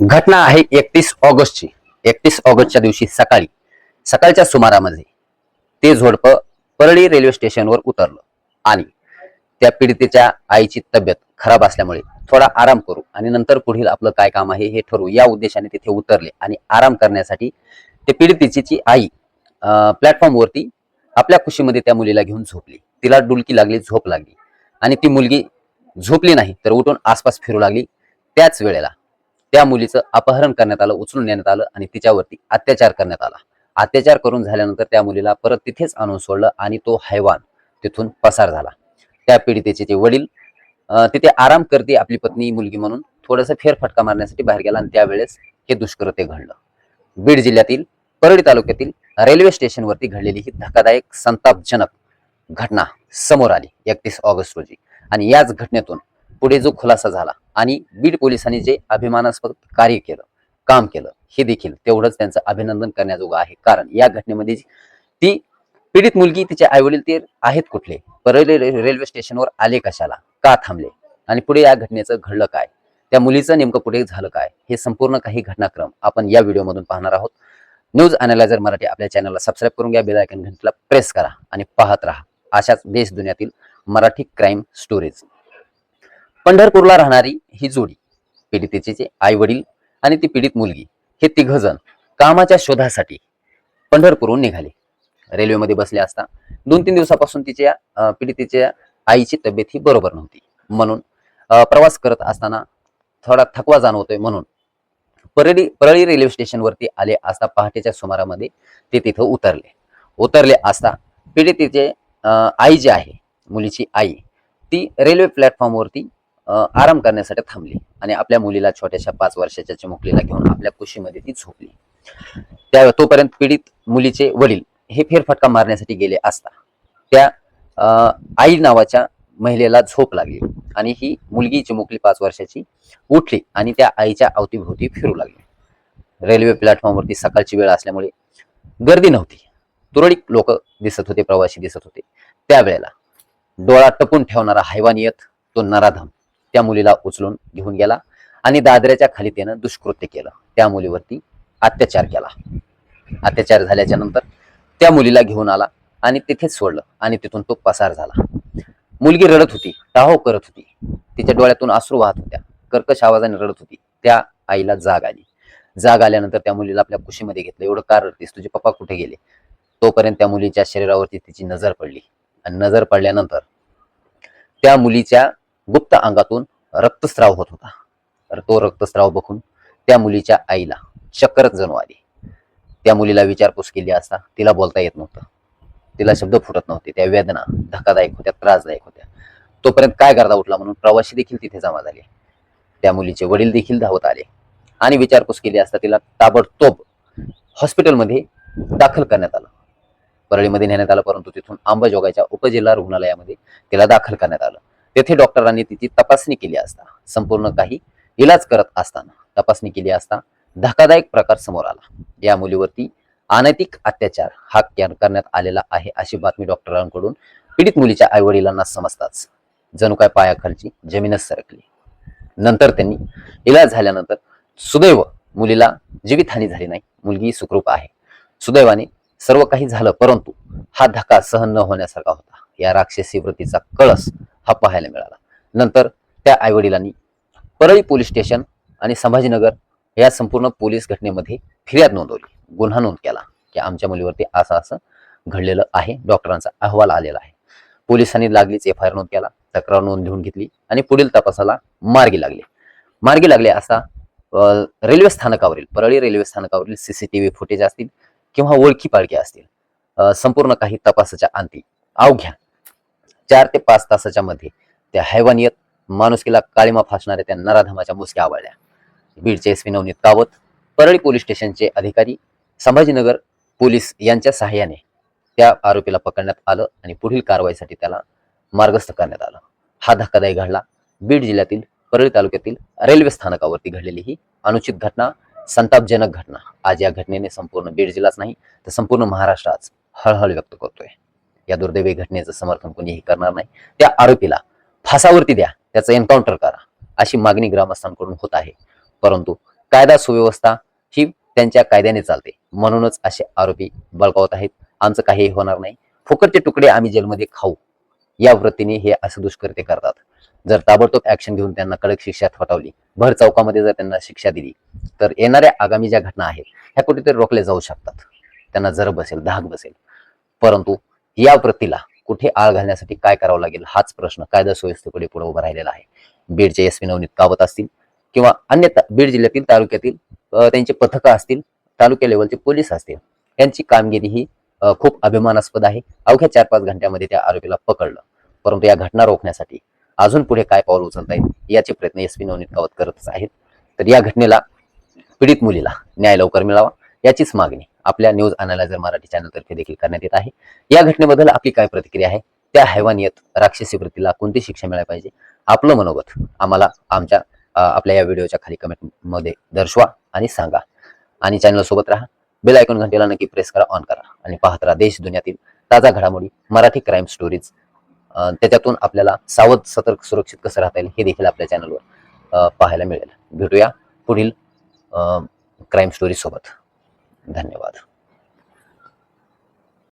घटना आहे एकतीस ऑगस्टची. एकतीस ऑगस्टच्या दिवशी सकाळी. सकाळच्या सुमारामध्ये ते झोडपं परळी रेल्वे स्टेशनवर उतरलं आणि त्या पीडितेच्या आईची तब्येत खराब असल्यामुळे थोडा आराम करू आणि नंतर पुढील आपलं काय काम आहे हे ठरवू या उद्देशाने तिथे उतरले आणि आराम करण्यासाठी ते पीडितेची आई प्लॅटफॉर्मवरती आपल्या खुशीमध्ये त्या मुलीला घेऊन झोपली. तिला डुलकी लागली झोप लागली आणि ती मुलगी झोपली नाही तर उठून आसपास फिरू लागली. त्याच वेळेला त्या मुलीचं अपहरण करण्यात आलं उचलून नेण्यात आलं आणि तिच्यावरती अत्याचार करण्यात आला. अत्याचार करून झाल्यानंतर त्या मुलीला परत तिथेच आणून सोडलं आणि तो हैवान तिथून पसार झाला. त्या पीडितेचे जे वडील तिथे आराम करते आपली पत्नी मुलगी म्हणून थोडंसं फेरफटका मारण्यासाठी बाहेर गेला आणि त्यावेळेस हे दुष्कृत्य घडलं. बीड जिल्ह्यातील परळी तालुक्यातील रेल्वे स्टेशनवरती घडलेली ही धक्कादायक संतापजनक घटना समोर आली एकतीस ऑगस्ट रोजी. आणि याच घटनेतून पुढे जो खुलासा झाला आणि बीड पोलिसांनी जे अभिमानास्पद कार्य केलं काम केलं हे देखील तेवढंच त्यांचं अभिनंदन करण्याजोगं आहे. कारण या घटनेमध्ये ती पीडित मुलगी तिचे आईवडील ते आहेत कुठले? परळी रेल्वे स्टेशनवर आले कशाला? का थांबले? आणि पुढे या घटनेचं घडलं काय? त्या मुलीचं नेमकं पुढे झालं काय? हे संपूर्ण काही घटनाक्रम आपण या व्हिडिओमधून पाहणार आहोत. न्यूज अनालायझर मराठी आपल्या चॅनलला सबस्क्राईब करून घ्या बेलायकन घंटला प्रेस करा आणि पाहत राहा. अशाच देश दुनियातील मराठी क्राईम स्टोरीज. पंढरपूरला राहणारी ही जोडी पीडितेचे जे आई वडील आणि ती पीडित मुलगी हे तिघ जण कामाच्या शोधासाठी पंढरपूरहून निघाले. रेल्वेमध्ये बसले असता दोन तीन दिवसापासून तिच्या पीडितेच्या आईची तब्येत ही बरोबर नव्हती. म्हणून प्रवास करत असताना थोडा थकवा जाणवतोय म्हणून परळी परळी रेल्वे स्टेशनवरती आले असता पहाटेच्या सुमारामध्ये ते तिथं उतरले. उतरले असता पीडितेचे आई जी आहे मुलीची आई ती रेल्वे प्लॅटफॉर्मवरती आराम करण्यासाठी थांबली आणि आपल्या मुलीला छोट्याशा पाच वर्षाच्या चिमुकलीला घेऊन आपल्या कुशीमध्ये ती झोपली. त्या तोपर्यंत पीडित मुलीचे वडील हे फेरफटका मारण्यासाठी गेले असता. त्या अं, आई नावाच्या महिलेला झोप लागली आणि ही मुलगी चिमुकली पाच वर्षाची उठली आणि त्या आईच्या अवतीभोवती फिरू लागली. रेल्वे प्लॅटफॉर्मवरती सकाळची वेळ असल्यामुळे गर्दी नव्हती. तुरळक लोक दिसत होते प्रवासी दिसत होते. त्यावेळेला डोळा टपून ठेवणारा हैवानियत तो नराधम त्या मुलीला उचलून घेऊन गेला आणि दादऱ्याच्या खाली त्यानं दुष्कृत्य केलं. त्या मुलीवरती अत्याचार केला. अत्याचार झाल्याच्यानंतर त्या मुलीला घेऊन आला आणि तिथेच सोडलं आणि तिथून तो पसार झाला. मुलगी रडत होती टाहो करत होती. तिच्या डोळ्यातून आश्रू वाहत होत्या. कर्कश आवाजाने रडत होती. त्या आईला जाग आली. जाग आल्यानंतर त्या मुलीला आपल्या कुशीमध्ये घेतलं. एवढं कार रडतीस तुझे पप्पा कुठे गेले? तोपर्यंत त्या मुलीच्या शरीरावरती तिची नजर पडली. आणि नजर पडल्यानंतर त्या मुलीच्या गुप्त अंगातून रक्तस्राव होत होता. तर तो रक्तस्राव बघून त्या मुलीच्या आईला चक्करच जणू आली. त्या मुलीला विचारपूस केली असता तिला बोलता येत नव्हतं. तिला शब्द फुटत नव्हते. त्या वेदना धक्कादायक होत्या त्रासदायक होत्या. तोपर्यंत काय करता उठला म्हणून प्रवासी देखील तिथे जमा झाले. त्या मुलीचे वडील देखील धावत आले आणि विचारपूस केली असता तिला ताबडतोब हॉस्पिटलमध्ये दाखल करण्यात आलं. परळीमध्ये नेण्यात आलं परंतु तिथून आंबाजोगाईच्या उपजिल्हा रुग्णालयामध्ये तिला दाखल करण्यात आलं. तेथे डॉक्टरांनी तिची तपासणी केली असता. संपूर्ण काही इलाज करत असताना तपासणी केली असता धक्कादायक प्रकार समोर आला. या मुलीवरती अनैतिक अत्याचार हा करण्यात आलेला आहे अशी बातमी डॉक्टरांकडून पीडित मुलीच्या आई वडिलांना समजताच. जणू काय पायाखालची जमीनच सरकली. नंतर त्यांनी इलाज झाल्यानंतर सुदैव मुलीला जीवितहानी झाली नाही. मुलगी सुखरूप आहे. सुदैवाने सर्व काही झालं परंतु हा धक्का सहन न होण्यासारखा होता. या राक्षसी वृत्तीचा कळस हा पाहायला मिळाला. नंतर त्या आईवडिलांनी परळी पोलीस स्टेशन आणि संभाजीनगर या संपूर्ण पोलीस घटनेमध्ये फिर्याद नोंदवली. गुन्हा नोंद केला की आमच्या मुलीवरती असं असं घडलेलं आहे. डॉक्टरांचा अहवाल आलेला आहे. पोलिसांनी लागलीच एफ आय आर नोंद केला तक्रार नोंद लिहून घेतली आणि पुढील तपासाला मार्गी लागले. मार्गी लागले असा रेल्वे स्थानकावरील परळी रेल्वे स्थानकावरील सीसीटीव्ही फुटेज असतील किंवा ओळखी पाळखी असतील संपूर्ण काही तपासाच्या अंती अवघ्या चार ते पाच तासाच्या मध्ये त्या हैवानियत माणुसकीला काळीमा फासणाऱ्या त्या नराधमाच्या मुसक्या आवडल्या बीडचे S P Navneet Kawat Parli police स्टेशनचे अधिकारी संभाजीनगर पोलीस यांच्या सहाय्याने त्या आरोपीला पकडण्यात आलं आणि पुढील कारवाईसाठी त्याला मार्गस्थ करण्यात आलं. हा धक्कादायक घडला. बीड जिल्ह्यातील परळी तालुक्यातील रेल्वे स्थानकावरती घडलेली ही अनुचित घटना संतापजनक घटना. आज या घटनेने संपूर्ण बीड जिल्हाच नाही तर संपूर्ण महाराष्ट्र आज हळहळ व्यक्त करतोय. या दुर्दैवी घटनेचं समर्थन कोणीही करणार नाही. त्या आरोपीला फासावरती द्या त्याचं एन्काउंटर करा अशी मागणी ग्रामस्थांकडून होत आहे. परंतु कायदा सुव्यवस्था ही त्यांच्या कायद्याने चालते. म्हणूनच असे आरोपी बळकावत आहेत. आमचं काहीही होणार नाही. फुकटचे तुकडे आम्ही जेलमध्ये खाऊ. या वृत्तीने हे असं दुष्कृत्य करतात. जर ताबडतोब ऍक्शन घेऊन त्यांना कडक शिक्षा ठोठावली भर चौकामध्ये जर त्यांना शिक्षा दिली तर येणाऱ्या आगामी ज्या घटना आहेत ह्या कुठेतरी रोखल्या जाऊ शकतात. त्यांना जर बसेल धाक बसेल. परंतु या वृत्तीला कुठे आळ घालण्यासाठी काय करावं लागेल हाच प्रश्न कायदा सुव्यवस्थेकडे पुढे उभा राहिलेला आहे. बीडचे एस पी नवनीत कावत असतील किंवा अन्य बीड जिल्ह्यातील तालुक्यातील त्यांचे पथकं असतील तालुक्या लेवलचे पोलीस असतील यांची कामगिरी ही खूप अभिमानास्पद आहे. अवघ्या चार पाच घंट्यामध्ये त्या आरोपीला पकडलं. परंतु या घटना रोखण्यासाठी अजून पुढे काय पाऊल उचलता येईल याचे प्रयत्न एस पी नवनीत कावत करतच आहेत. तर या घटनेला पीडित मुलीला न्याय लवकर मिळावा याचीच मागणी आपल्या न्यूज अनालायझर मराठी चॅनलतर्फे देखील करण्यात येत आहे. या घटनेबद्दल आपली काय प्रतिक्रिया आहे? त्या हैवानियत राक्षसी वृत्तीला कोणती शिक्षा मिळायला पाहिजे? आपलं मनोगत आम्हाला आमच्या आपल्या या व्हिडिओच्या खाली कमेंटमध्ये दर्शवा आणि सांगा. आणि चॅनल सोबत राहा. बेल आयकॉन घंटेला नक्की प्रेस करा ऑन करा. आणि पाहत राहा देश दुनियातील ताजा घडामोडी मराठी क्राईम स्टोरीज त्याच्यातून आपल्याला सावध सतर्क सुरक्षित कसं राहता येईल हे देखील आपल्या चॅनलवर पाहायला मिळेल. भेटूया पुढील क्राईम स्टोरी सोबत. धन्यवाद.